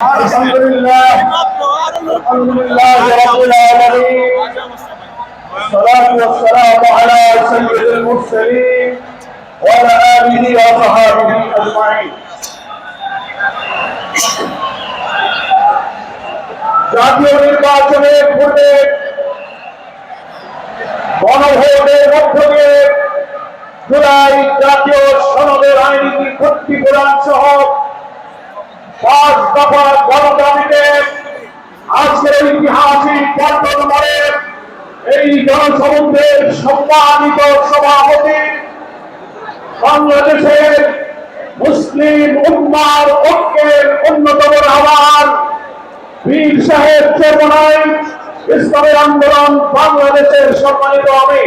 الحمد لله الحمد لله رب العالمين والصلاة والسلام على سيد المرسلين وعلى آله وصحابه أجمعين জাতীয় নির্বাচনের পূর্বে গণভোটের মধ্য দিয়ে জুলাই জাতীয় সনদের আইনি ক্ষতিপূরণ সহ পাঁচ দফা গণদাবিতে আজকের ঐতিহাসিক বর্তমানে এই জনসমুদ্রের সম্মানিত সভাপতি বাংলাদেশের মুসলিম উম্মার ঐক্যের অন্যতম আহ্বান বীর সাহেব চেতনায় ইসলামী আন্দোলন বাংলাদেশের সম্মানিত আমি।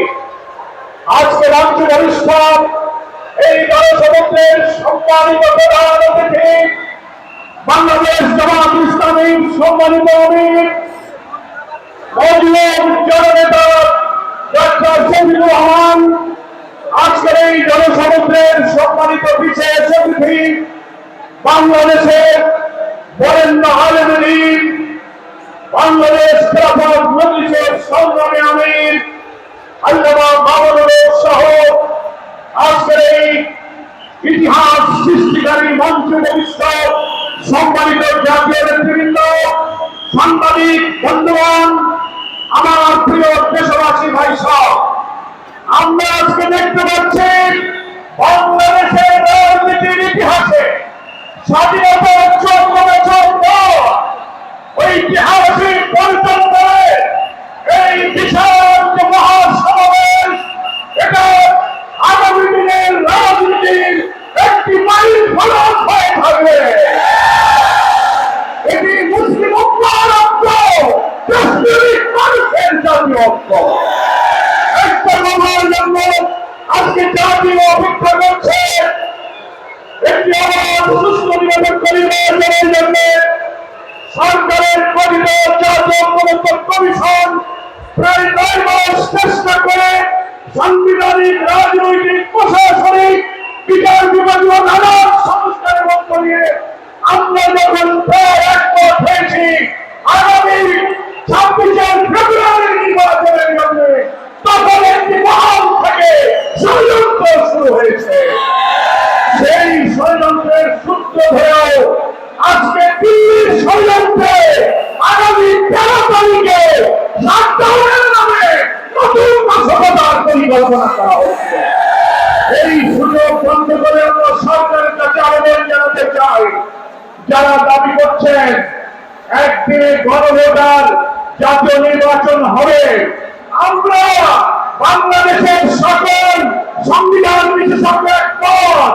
আজকে রাজ্য বরিষ্ঠ এই জনসমুদ্রের সম্মানিত প্রধান অতিথি বাংলাদেশ জামাত ইসলামী সম্মানিত আমির, মজলুম জননেতা ডক্টর শহীদুর রহমান, আজকের এই জনসমুদ্রের সম্মানিত বিশেষ অতিথি বাংলাদেশের বরেণ্য আলমদিন বাংলাদেশ খেলাফত মজলিসের সংগ্রামী আমির সহ আজকের এই ইতিহাস সৃষ্টিকারী মঞ্চ ভবিষ্যৎ সম্মানিত জাতীয় নেতৃবৃন্দ, সাংবাদিক, বন্ধুগণ, আমার প্রিয় দেশবাসী ভাই সব, আমরা আজকে দেখতে পাচ্ছি বাংলাদেশের রাজনীতির ইতিহাসে স্বাধীনতার পর ঐতিহাসিক কাশ্মীরি মানুষের জাতীয় ঐক্য একটা কথার জন্য আজকে জাতীয় অপেক্ষা করছে একটি আবার সুস্থ নিরাপদ পরিবেশের জন্য সরকারের গঠিত জাতীয় ঐক্যমত্য কমিশন প্রায় নয় মাস চেষ্টা করে সাংবিধানিক রাজনৈতিক প্রশাসনিক বিচার বিভাগীয় নানা সংস্কারের মধ্য দিয়ে আমরা যখন প্রায় একমত হয়েছি আগামী ছাব্বিশে ফেব্রুয়ারি নির্বাচনের জন্য তখন একটি মহান থেকে ষড়যন্ত্র শুরু হয়েছে সেই ষড়যন্ত্রের সূত্র আজকে দিল্লির নামে নতুন এই সুযোগ বন্ধ করে আমরা সরকারের কাছে আবেদন জানাতে চাই। যারা দাবি করছেন নির্বাচন হবে। আমরা বাংলাদেশের সকল সংবিধান বিশেষজ্ঞ একমত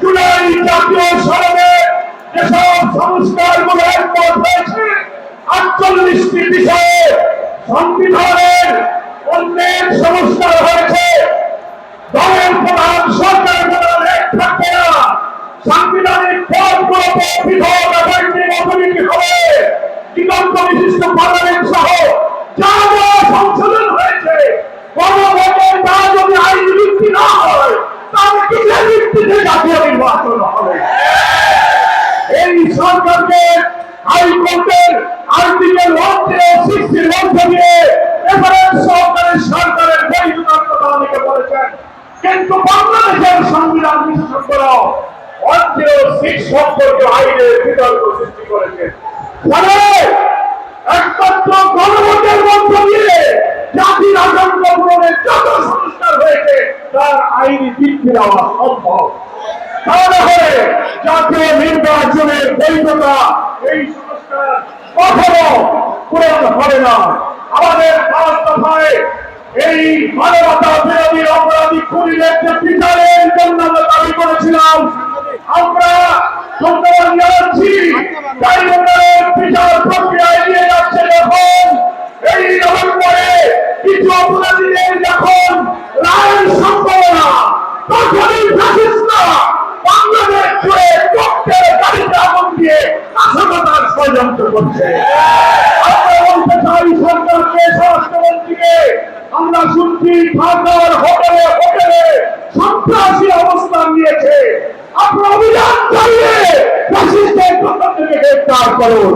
জুলাই জাতীয় সড়কে যেসব সংস্কারগুলো হয়েছে, আটচল্লিশটি বিষয়ে সংবিধানের অন্যের সংস্কার হয়েছে। দলের প্রধান এক থাকবে না সাংবিধানিক পদগুলোতে পৃথক অ্যাপয়েন্টিং অথরিটি হবে দিগন্ত বিশিষ্ট পার্লামেন্ট সহ যা যা সংশোধন হয়েছে গণভোটের তা যদি আইন ভিত্তি না হয় তাহলে কিসের ভিত্তিতে জাতীয় নির্বাচন হবে এই সরকারকে হাইকোর্টের আর্টিকেল ওয়ান সিক্সটির মধ্য দিয়ে রেফারেন্স সহকারে সরকারের বৈধতার কথা ওয়ান জাতীয় নির্বাচনের বৈধতা এই সংস্কার কখনো পূরণ হবে না। আমাদের পাঁচ এই মানবতা বিরোধী অপরাধী খুনিদের যে বিচারের জন্য আমরা দাবি করেছিলাম, আমরা ধন্যবাদ জানাচ্ছি তাই বিচার প্রক্রিয়া এগিয়ে যাচ্ছে যখন এই নভেম্বরে কিছু অপরাধীদের যখন রায়ের সম্ভাবনা তখনই ফ্যাসিস্টরা বাংলাদেশ জুড়ে চোখের গাড়িতে আগুন দিয়ে নাশকতার ষড়যন্ত্র করছে আমরা বলতে চাই সরকারকে শুনছি ঢাকার হোটেলে হোটেলে সন্ত্রাসী অবস্থান নিয়েছে আপনার অভিযান চালিয়ে ফ্যাসিস্টের থেকে গ্রেফতার করুন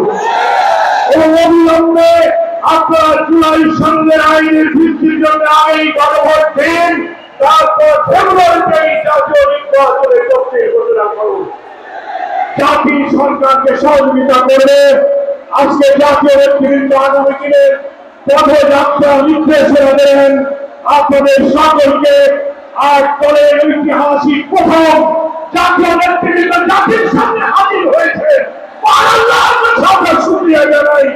এবং অবিলম্বে আপনার জুলাই সঙ্গে আইনের ভিত্তির জন্য আইন গণভোট দিন। তারপর ফেব্রুয়ারিতে নির্বাচনে করতে ঘোষণা করুন জাতি সরকারকে সহযোগিতা করবে। আজকে জাতীয় নেতৃবৃন্দ আগামী দিনের পদযাত্রা নির্দেশনা দেন আপনাদের সকলকে আর দলের ঐতিহাসিক প্রথম জাতীয় নেতৃবৃন্দ জাতির সামনে হাজির হয়েছে। আমরা শুক্রিয়া জানাই,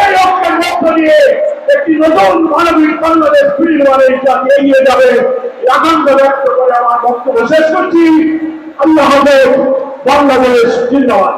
এই লক্ষ্যের মধ্য দিয়ে একটি নতুন মানবিক বাংলাদেশ ফিরিয়ে জাতি এগিয়ে যাবে। এই আনন্দ ব্যক্ত করে আমার বক্তব্য শেষ করছি। আল্লাহ হাফেজ। বাংলাদেশ জিন্দাবাদ